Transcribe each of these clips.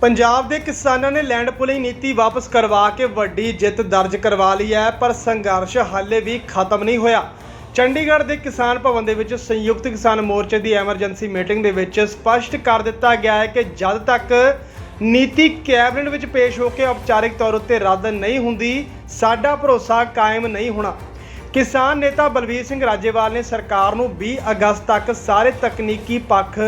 ਪੰਜਾਬ ਦੇ ਕਿਸਾਨਾਂ ਨੇ ਲੈਂਡ ਪੁਲਿੰਗ ਨੀਤੀ ਵਾਪਸ ਕਰਵਾ ਕੇ ਵੱਡੀ ਜਿੱਤ ਦਰਜ ਕਰਵਾ ਲਈ ਹੈ, ਪਰ ਸੰਘਰਸ਼ ਹਾਲੇ ਵੀ ਖਤਮ ਨਹੀਂ ਹੋਇਆ। ਚੰਡੀਗੜ੍ਹ ਦੇ ਕਿਸਾਨ ਭਵਨ ਦੇ ਵਿੱਚ ਸੰਯੁਕਤ ਕਿਸਾਨ ਮੋਰਚੇ ਦੀ ਐਮਰਜੈਂਸੀ ਮੀਟਿੰਗ ਦੇ ਵਿੱਚ ਸਪਸ਼ਟ ਕਰ ਦਿੱਤਾ ਗਿਆ ਹੈ ਕਿ ਜਦ ਤੱਕ ਨੀਤੀ ਕੈਬਨਿਟ ਵਿੱਚ ਪੇਸ਼ ਹੋ ਕੇ ਔਪਚਾਰਿਕ ਤੌਰ ਉੱਤੇ ਰੱਦ ਨਹੀਂ ਹੁੰਦੀ, ਸਾਡਾ ਭਰੋਸਾ ਕਾਇਮ ਨਹੀਂ ਹੋਣਾ। ਕਿਸਾਨ ਨੇਤਾ ਬਲਵੀਰ ਸਿੰਘ ਰਾਜੇਵਾਲ ਨੇ ਸਰਕਾਰ ਨੂੰ 20 ਅਗਸਤ ਤੱਕ ਸਾਰੇ ਤਕਨੀਕੀ ਪੱਖ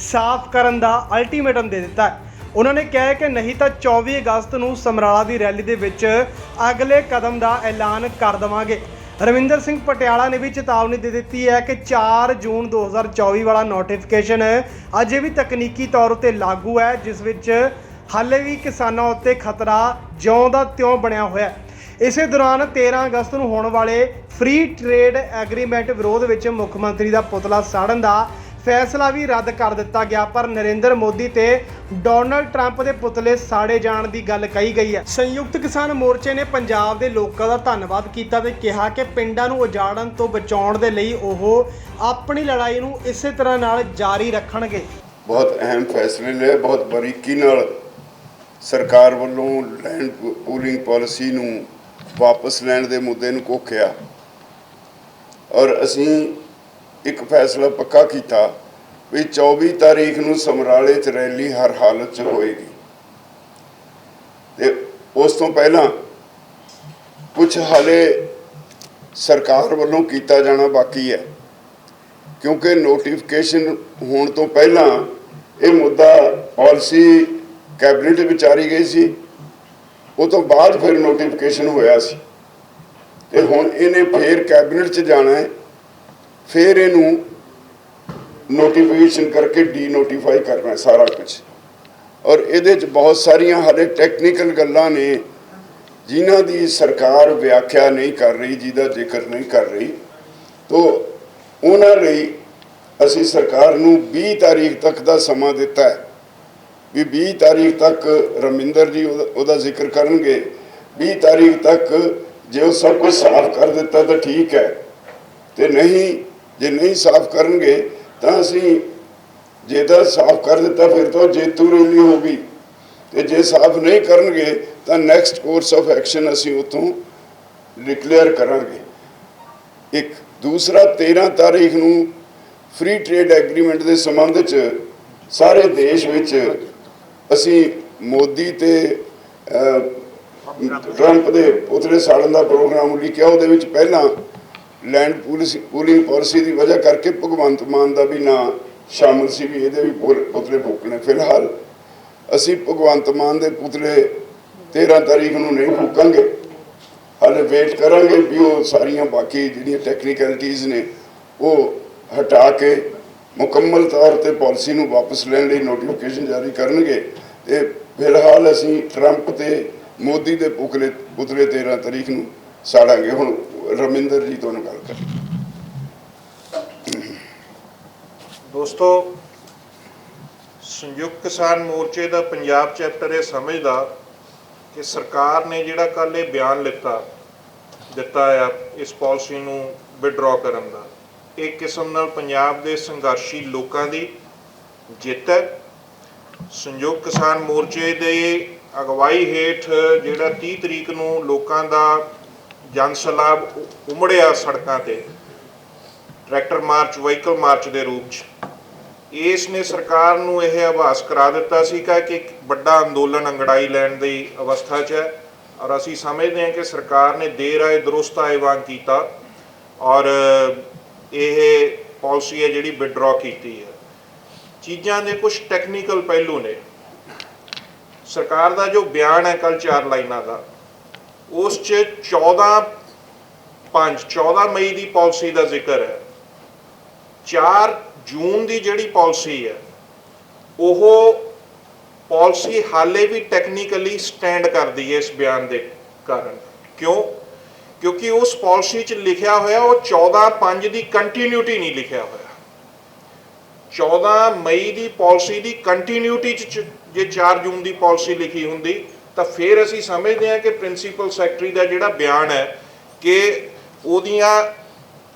ਸਾਫ਼ ਕਰਨ ਦਾ ਅਲਟੀਮੇਟਮ ਦੇ ਦਿੱਤਾ ਹੈ। ਉਹਨਾਂ ਨੇ ਕਿਹਾ ਕਿ ਨਹੀਂ ਤਾਂ 24 ਅਗਸਤ ਨੂੰ ਸਮਰਾਲਾ ਦੀ ਰੈਲੀ ਦੇ ਵਿੱਚ ਅਗਲੇ ਕਦਮ ਦਾ ਐਲਾਨ ਕਰ ਦੇਵਾਂਗੇ। ਰਵਿੰਦਰ ਸਿੰਘ ਪਟਿਆਲਾ ਨੇ ਵੀ ਚੇਤਾਵਨੀ ਦੇ ਦਿੱਤੀ ਹੈ ਕਿ 4 ਜੂਨ 2024 ਵਾਲਾ ਨੋਟੀਫਿਕੇਸ਼ਨ ਅਜੇ ਵੀ ਤਕਨੀਕੀ ਤੌਰ ਉਤੇ ਲਾਗੂ ਹੈ, ਜਿਸ ਵਿੱਚ ਹਾਲੇ ਵੀ ਕਿਸਾਨਾਂ ਉੱਤੇ ਖਤਰਾ ਜਿਉਂ ਦਾ ਤਿਉਂ ਬਣਿਆ ਹੋਇਆ ਹੈ। ਇਸੇ ਦੌਰਾਨ 13 ਅਗਸਤ ਨੂੰ ਹੋਣ ਵਾਲੇ ਫ੍ਰੀ ਟ੍ਰੇਡ ਐਗਰੀਮੈਂਟ ਵਿਰੋਧ ਵਿੱਚ ਮੁੱਖ ਮੰਤਰੀ ਦਾ ਪੁਤਲਾ ਸਾੜਨ ਦਾ ਫੈਸਲਾ ਵੀ ਰੱਦ ਕਰ ਦਿੱਤਾ ਗਿਆ, ਪਰ ਨਰਿੰਦਰ ਮੋਦੀ ਤੇ ਡੋਨਲਡ ਟਰੰਪ ਦੇ ਪੁਤਲੇ ਸਾੜੇ ਜਾਣ ਦੀ ਗੱਲ ਕਹੀ ਗਈ ਹੈ। ਸੰਯੁਕਤ ਕਿਸਾਨ ਮੋਰਚੇ ਨੇ ਪੰਜਾਬ ਦੇ ਲੋਕਾਂ ਦਾ ਧੰਨਵਾਦ ਕੀਤਾ ਤੇ ਕਿਹਾ ਕਿ ਪਿੰਡਾਂ ਨੂੰ ਉਜਾੜਨ ਤੋਂ ਬਚਾਉਣ ਦੇ ਲਈ ਉਹ ਆਪਣੀ ਲੜਾਈ ਨੂੰ ਇਸੇ ਤਰ੍ਹਾਂ ਨਾਲ ਜਾਰੀ ਰੱਖਣਗੇ। ਬਹੁਤ ਅਹਿਮ ਫੈਸਲੇ ਲਏ ਬਹੁਤ ਬਰੀਕੀ ਨਾਲ ਸਰਕਾਰ ਵੱਲੋਂ ਲੈਂਡ ਪੂਲਿੰਗ ਪਾਲਿਸੀ ਨੂੰ ਵਾਪਸ ਲੈਣ ਦੇ ਮੁੱਦੇ ਨੂੰ ਕੋਖਿਆ ਔਰ ਅਸੀਂ ਇੱਕ ਫੈਸਲਾ ਪੱਕਾ ਕੀਤਾ ਵੀ 24 ਤਾਰੀਖ ਨੂੰ ਸਮਰਾਲੇ 'ਚ ਰੈਲੀ ਹਰ ਹਾਲਤ 'ਚ ਹੋਏਗੀ। ਤੇ ਉਸ ਤੋਂ ਪਹਿਲਾਂ ਕੁਝ ਹਾਲੇ ਸਰਕਾਰ ਵੱਲੋਂ ਕੀਤਾ ਜਾਣਾ ਬਾਕੀ ਹੈ। ਕਿਉਂਕਿ ਨੋਟੀਫਿਕੇਸ਼ਨ ਹੋਣ ਤੋਂ ਪਹਿਲਾਂ ਇਹ ਮੁੱਦਾ ਪਾਲਿਸੀ ਕੈਬਨਿਟ ਵਿੱਚ ਵਿਚਾਰੀ ਗਈ ਸੀ। ਉਹ ਤੋਂ ਬਾਅਦ ਫਿਰ ਨੋਟੀਫਿਕੇਸ਼ਨ ਹੋਇਆ ਸੀ। ਤੇ ਹੁਣ ਇਹਨੇ ਫੇਰ ਕੈਬਨਿਟ 'ਚ ਜਾਣਾ ਹੈ। ਫਿਰ ਇਹਨੂੰ ਨੋਟੀਫਿਕੇਸ਼ਨ ਕਰਕੇ ਡੀ ਨੋਟੀਫਾਈ ਕਰਨਾ ਸਾਰਾ ਕੁਝ। ਔਰ ਇਹਦੇ 'ਚ ਬਹੁਤ ਸਾਰੀਆਂ ਹਾਲੇ ਟੈਕਨੀਕਲ ਗੱਲਾਂ ਨੇ, ਜਿਨ੍ਹਾਂ ਦੀ ਸਰਕਾਰ ਵਿਆਖਿਆ ਨਹੀਂ ਕਰ ਰਹੀ, ਜਿਹਦਾ ਜ਼ਿਕਰ ਨਹੀਂ ਕਰ ਰਹੀ। ਤੋ ਉਹਨਾਂ ਲਈ ਅਸੀਂ ਸਰਕਾਰ ਨੂੰ 20 ਤਾਰੀਖ ਤੱਕ ਦਾ ਸਮਾਂ ਦਿੱਤਾ ਹੈ। ਵੀ 20 ਤਾਰੀਖ ਤੱਕ ਰਮਿੰਦਰ ਜੀ ਉਹਦਾ- ਉਹਦਾ ਜ਼ਿਕਰ ਕਰਨਗੇ। 20 ਤਾਰੀਖ ਤੱਕ ਜੇ ਉਹ ਸਭ ਕੁਝ ਸਾਫ਼ ਕਰ ਦਿੱਤਾ ਤਾਂ ਠੀਕ ਹੈ। ਤੇ ਨਹੀਂ ਜੇ ਨਹੀਂ ਸਾਫ਼ ਕਰਨਗੇ ਤਾਂ ਅਸੀਂ ਜੇ ਤਾਂ ਸਾਫ਼ ਕਰ ਦਿੱਤਾ ਫਿਰ ਤਾਂ ਉਹ ਜੇਤੂ ਰੈਲੀ ਹੋਗੀ ਤੇ ਜੇ ਸਾਫ਼ ਨਹੀਂ ਕਰਨਗੇ ਤਾਂ ਨੈਕਸਟ ਕੋਰਸ ਆਫ ਐਕਸ਼ਨ ਅਸੀਂ ਉਤੋਂ ਡਿਕਲੇਅਰ ਕਰਾਂਗੇ। ਇੱਕ, ਦੂਸਰਾ 13 ਤਾਰੀਖ ਨੂੰ ਫ੍ਰੀ ਟ੍ਰੇਡ ਐਗਰੀਮੈਂਟ ਦੇ ਸੰਬੰਧ 'ਚ ਸਾਰੇ ਦੇਸ਼ ਵਿੱਚ ਅਸੀਂ ਮੋਦੀ ਤੇ ਟਰੰਪ ਦੇ ਪੁਤਲੇ ਸਾੜਨ ਦਾ ਪ੍ਰੋਗਰਾਮ ਲਿਖਿਆ, ਉਹਦੇ ਵਿੱਚ ਪਹਿਲਾਂ ਲੈਂਡ ਪੁਲਿਸ ਪੂਲਿੰਗ ਪਾਲਿਸੀ ਦੀ ਵਜ੍ਹਾ ਕਰਕੇ ਭਗਵੰਤ ਮਾਨ ਦਾ ਵੀ ਨਾਂ ਸ਼ਾਮਲ ਸੀ ਵੀ ਇਹਦੇ ਵੀ ਪੁਰ- ਪੁਤਲੇ ਫੂਕਣੇ ਫਿਲਹਾਲ ਅਸੀਂ ਭਗਵੰਤ ਮਾਨ ਦੇ ਪੁਤਲੇ 13 ਤਾਰੀਖ ਨੂੰ ਨਹੀਂ ਫੂਕਾਂਗੇ। ਹਾਲੇ ਵੇਟ ਕਰਾਂਗੇ ਵੀ ਉਹ ਸਾਰੀਆਂ ਬਾਕੀ ਜਿਹੜੀਆਂ ਟੈਕਨੀਕੈਲਿਟੀਆਂ ਨੇ, ਉਹ ਹਟਾ ਕੇ ਮੁਕੰਮਲ ਤੌਰ ਤੇ ਪਾਲਿਸੀ ਨੂੰ ਵਾਪਸ ਲੈਣ ਲਈ ਨੋਟੀਫਿਕੇਸ਼ਨ ਜਾਰੀ ਕਰਨਗੇ। ਤੇ ਫਿਲਹਾਲ ਅਸੀਂ ਟਰੰਪ ਤੇ ਮੋਦੀ ਦੇ ਪੁਤਲੇ ਪੁਤਲੇ 13 ਤਾਰੀਖ ਨੂੰ ਸਾੜਾਂਗੇ ਹੁਣ। ਰਮਿੰਦਰ ਜੀ ਤੁਹਾਨੂੰ ਗੱਲ ਕਰ। ਦੋਸਤੋ, ਸੰਯੁਕਤ ਕਿਸਾਨ ਮੋਰਚੇ ਦਾ ਪੰਜਾਬ ਚੈਪਟਰ ਇਹ ਸਮਝਦਾ ਕਿ ਸਰਕਾਰ ਨੇ ਜਿਹੜਾ ਕੱਲ ਇਹ ਬਿਆਨ ਲਿੱਤਾ, ਦਿੱਤਾ ਆ ਇਸ ਪਾਲਿਸੀ ਨੂੰ ਵਿਡਰਾ ਕਰਨ ਦਾ ਇੱਕ ਕਿਸਮ ਨਾਲ ਪੰਜਾਬ ਦੇ ਸੰਘਰਸ਼ੀ ਲੋਕਾਂ ਦੀ ਜਿੱਤ ਹੈ। ਸੰਯੁਕਤ ਕਿਸਾਨ ਮੋਰਚੇ ਦੇ ਅਗਵਾਈ ਹੇਠ ਜਿਹੜਾ 30 ਤਰੀਕ ਨੂੰ ਲੋਕਾਂ ਦਾ ਜਨ ਸਲਾਬ ਉ- ਉਮੜਿਆ ਸੜਕਾਂ ਤੇ। ਟਰੈਕਟਰ ਮਾਰਚ, ਵਹੀਕਲ ਮਾਰਚ ਦੇ ਰੂਪ 'ਚ। ਇਸ ਨੇ ਸਰਕਾਰ ਨੂੰ ਇਹ ਆਭਾਸ ਕਰਾ ਦਿੱਤਾ ਸੀ ਕਿ ਇੱਕ ਵੱਡਾ ਅੰਦੋਲਨ ਅੰਗੜਾਈ ਲੈਣ ਦੀ ਅਵਸਥਾ 'ਚ ਹੈ ਔਰ ਅਸੀਂ ਸਮਝਦੇ ਹਾਂ ਕਿ ਸਰਕਾਰ ਨੇ ਦੇਰ ਆਏ ਦਰੁਸਤ ਆਏ ਵਾਂਗ ਕੀਤਾ ਔਰ ਇਹ ਪਾਲਿਸੀ ਹੈ ਜਿਹੜੀ ਵਿਡਰਾ ਕੀਤੀ ਹੈ। ਚੀਜ਼ਾਂ ਦੇ ਕੁਝ ਟੈਕਨੀਕਲ ਪਹਿਲੂ ਨੇ। ਸਰਕਾਰ ਦਾ ਜੋ ਬਿਆਨ ਹੈ ਕੱਲ ਚਾਰ ਲਾਈਨਾਂ ਦਾ ਉਸ 'ਚ 14 5 14 ਮਈ ਦੀ ਪਾਲਿਸੀ ਦਾ ਜ਼ਿਕਰ ਹੈ। 4 ਜੂਨ ਦੀ ਜਿਹੜੀ ਪਾਲਿਸੀ ਹੈ, ਉਹ ਪਾਲਿਸੀ ਹਾਲੇ ਵੀ ਟੈਕਨੀਕਲੀ ਸਟੈਂਡ ਕਰਦੀ ਹੈ ਇਸ ਬਿਆਨ ਦੇ ਕਾਰਨ। ਕਿਉਂ? ਕਿਉਂਕਿ ਉਸ ਪਾਲਿਸੀ 'ਚ ਲਿਖਿਆ ਹੋਇਆ, ਉਹ 14 5 ਦੀ ਕੰਟੀਨਿਊਟੀ ਨਹੀਂ ਲਿਖਿਆ ਹੋਇਆ। 14 ਮਈ ਦੀ ਪਾਲਿਸੀ ਦੀ ਕੰਟੀਨਿਊਟੀ 'ਚ ਜੇ 4 ਜੂਨ ਦੀ ਪਾਲਿਸੀ ਲਿਖੀ ਹੁੰਦੀ ਤਾਂ ਫਿਰ ਅਸੀਂ ਸਮਝਦੇ ਹਾਂ ਕਿ ਪ੍ਰਿੰਸੀਪਲ ਸੈਕਟਰੀ ਦਾ ਜਿਹੜਾ ਬਿਆਨ ਹੈ ਕਿ ਉਹਦੀਆਂ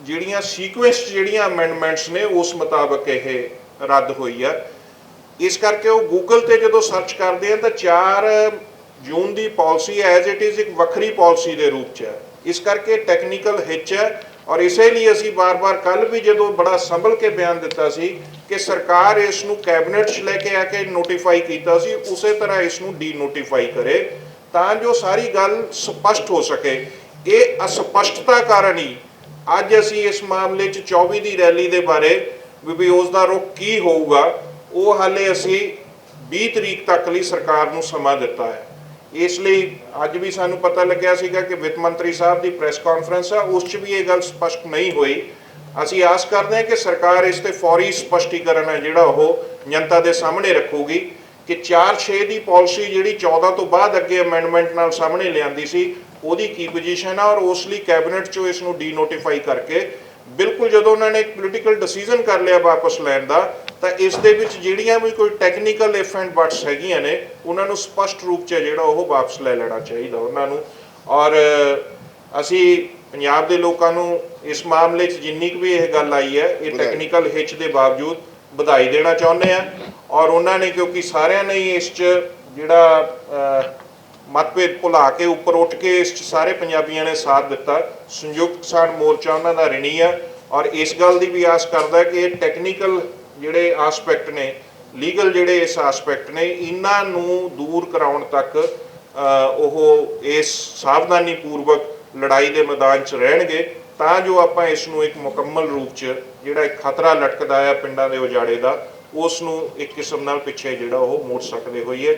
ਜਿਹੜੀਆਂ ਸੀਕੁਐਂਸ ਜਿਹੜੀਆਂ ਅਮੈਂਡਮੈਂਟਸ ਨੇ ਉਸ ਮੁਤਾਬਕ ਇਹ ਰੱਦ ਹੋਈ ਹੈ ਇਸ ਕਰਕੇ ਉਹ ਗੂਗਲ ਤੇ ਜਦੋਂ ਸਰਚ ਕਰਦੇ ਆ ਤਾਂ 4 ਜੂਨ ਦੀ ਪਾਲਿਸੀ ਐਜ਼ ਇਟ ਇਜ਼ ਇੱਕ ਵੱਖਰੀ ਪਾਲਿਸੀ ਦੇ ਰੂਪ 'ਚ ਹੈ। ਇਸ ਕਰਕੇ ਟੈਕਨੀਕਲ ਹਿੱਚ ਹੈ। ਔਰ ਇਸੇ ਲਈ ਅਸੀਂ ਬਾਰ-ਬਾਰ ਕੱਲ ਵੀ ਜਦੋਂ ਬੜਾ ਸੰਭਲ ਕੇ ਬਿਆਨ ਦਿੱਤਾ ਸੀ ਕਿ ਸਰਕਾਰ ਇਸ ਨੂੰ ਕੈਬਨਿਟ 'ਚ ਲੈ ਕੇ ਆ ਕੇ ਨੋਟੀਫਾਈ ਕੀਤਾ ਸੀ, ਉਸੇ ਤਰ੍ਹਾਂ ਇਸ ਨੂੰ ਡੀ ਨੋਟੀਫਾਈ ਕਰੇ ਤਾਂ ਜੋ ਸਾਰੀ ਗੱਲ ਸਪਸ਼ਟ ਹੋ ਸਕੇ। ਇਹ ਅਸਪਸ਼ਟਤਾ ਕਾਰਨ ਹੀ ਅੱਜ ਅਸੀਂ ਇਸ ਮਾਮਲੇ 'ਚ 24 ਦੀ ਰੈਲੀ ਦੇ ਬਾਰੇ ਵੀ ਵੀ ਉਸ ਦਾ ਰੁਖ ਕੀ ਹੋਊਗਾ, ਉਹ ਹਾਲੇ ਅਸੀਂ 20 ਤਰੀਕ ਤੱਕ ਲਈ ਸਰਕਾਰ ਨੂੰ ਸਮਾਂ ਦਿੱਤਾ ਹੈ। ਇਸ ਲਈ ਅੱਜ ਵੀ ਸਾਨੂੰ ਪਤਾ ਲੱਗਿਆ ਸੀਗਾ ਕਿ ਵਿੱਤ ਮੰਤਰੀ ਸਾਹਿਬ ਦੀ ਪ੍ਰੈਸ ਕਾਨਫਰੰਸ ਆ, ਉਸ 'ਚ ਵੀ ਇਹ ਗੱਲ ਸਪਸ਼ਟ ਨਹੀਂ ਹੋਈ। ਅਸੀਂ ਆਸ ਕਰਦੇ ਹਾਂ ਕਿ ਸਰਕਾਰ ਇਸ ਤੇ ਫੌਰੀ ਸਪਸ਼ਟੀਕਰਨ ਹੈ ਜਿਹੜਾ ਉਹ ਜਨਤਾ ਦੇ ਸਾਹਮਣੇ ਰੱਖੂਗੀ ਕਿ 4-6 ਦੀ ਪਾਲਿਸੀ ਜਿਹੜੀ 14 ਤੋਂ ਬਾਅਦ ਅੱਗੇ ਅਮੈਂਡਮੈਂਟ ਨਾਲ ਸਾਹਮਣੇ ਲਿਆਂਦੀ ਸੀ, ਉਹਦੀ ਕੀ ਪੋਜੀਸ਼ਨ ਆ ਔਰ ਉਸ ਲਈ ਕੈਬਨਿਟ 'ਚੋਂ ਇਸ ਨੂੰ ਡੀਨੋਟੀਫਾਈ ਕਰਕੇ ਬਿਲਕੁਲ ਜਦੋਂ ਉਹਨਾਂ ਨੇ ਇੱਕ ਪੋਲੀਟੀਕਲ ਡਿਸੀਜਨ ਕਰ ਲਿਆ ਵਾਪਸ ਲੈਣ ਦਾ ਤਾਂ ਇਸ ਦੇ ਵਿੱਚ ਜਿਹੜੀਆਂ ਵੀ ਕੋਈ ਟੈਕਨੀਕਲ ਇਫ ਐਂਡ ਬਟਸ ਹੈਗੀਆਂ ਨੇ ਉਹਨਾਂ ਨੂੰ ਸਪਸ਼ਟ ਰੂਪ 'ਚ ਜਿਹੜਾ ਉਹ ਵਾਪਸ ਲੈ ਲੈਣਾ ਚਾਹੀਦਾ ਉਹਨਾਂ ਨੂੰ ਔਰ ਅਸੀਂ ਪੰਜਾਬ ਦੇ ਲੋਕਾਂ ਨੂੰ ਇਸ ਮਾਮਲੇ 'ਚ ਜਿੰਨੀ ਕੁ ਵੀ ਇਹ ਗੱਲ ਆਈ ਹੈ ਇਹ। ਟੈਕਨੀਕਲ ਹਿੱਚ ਦੇ ਬਾਵਜੂਦ ਵਧਾਈ ਦੇਣਾ ਚਾਹੁੰਦੇ ਆ ਔਰ ਉਹਨਾਂ ਨੇ ਕਿਉਂਕਿ ਸਾਰਿਆਂ ਨੇ ਇਸ 'ਚ ਜਿਹੜਾ ਮਤਭੇਦ ਭੁਲਾ ਕੇ ਉੱਪਰ ਉੱਠ ਕੇ ਇਸ 'ਚ ਸਾਰੇ ਪੰਜਾਬੀਆਂ ਨੇ ਸਾਥ ਦਿੱਤਾ। ਸੰਯੁਕਤ ਕਿਸਾਨ ਮੋਰਚਾ ਉਹਨਾਂ ਦਾ ਰਿਣੀ ਆ ਔਰ ਇਸ ਗੱਲ ਦੀ ਵੀ ਆਸ ਕਰਦਾ ਕਿ ਇਹ ਟੈਕਨੀਕਲ ਜਿਹੜੇ ਆਸਪੈਕਟ ਨੇ ਲੀਗਲ ਜਿਹੜੇ ਇਸ ਆਸਪੈਕਟ ਨੇ, ਇਹਨਾਂ ਨੂੰ ਦੂਰ ਕਰਾਉਣ ਤੱਕ ਉਹ ਇਸ ਸਾਵਧਾਨੀ ਪੂਰਵਕ ਲੜਾਈ ਦੇ ਮੈਦਾਨ 'ਚ ਰਹਿਣਗੇ। ਤਾਂ ਜੋ ਆਪਾਂ ਇਸ ਨੂੰ ਇੱਕ ਮੁਕੰਮਲ ਰੂਪ 'ਚ ਜਿਹੜਾ ਇੱਕ ਖਤਰਾ ਲਟਕਦਾ ਆ ਪਿੰਡਾਂ ਦੇ ਉਜਾੜੇ ਦਾ, ਉਸ ਨੂੰ ਇੱਕ ਕਿਸਮ ਨਾਲ ਪਿੱਛੇ ਜਿਹੜਾ ਉਹ ਮੋੜ ਸਕਦੇ ਹੋਈਏ।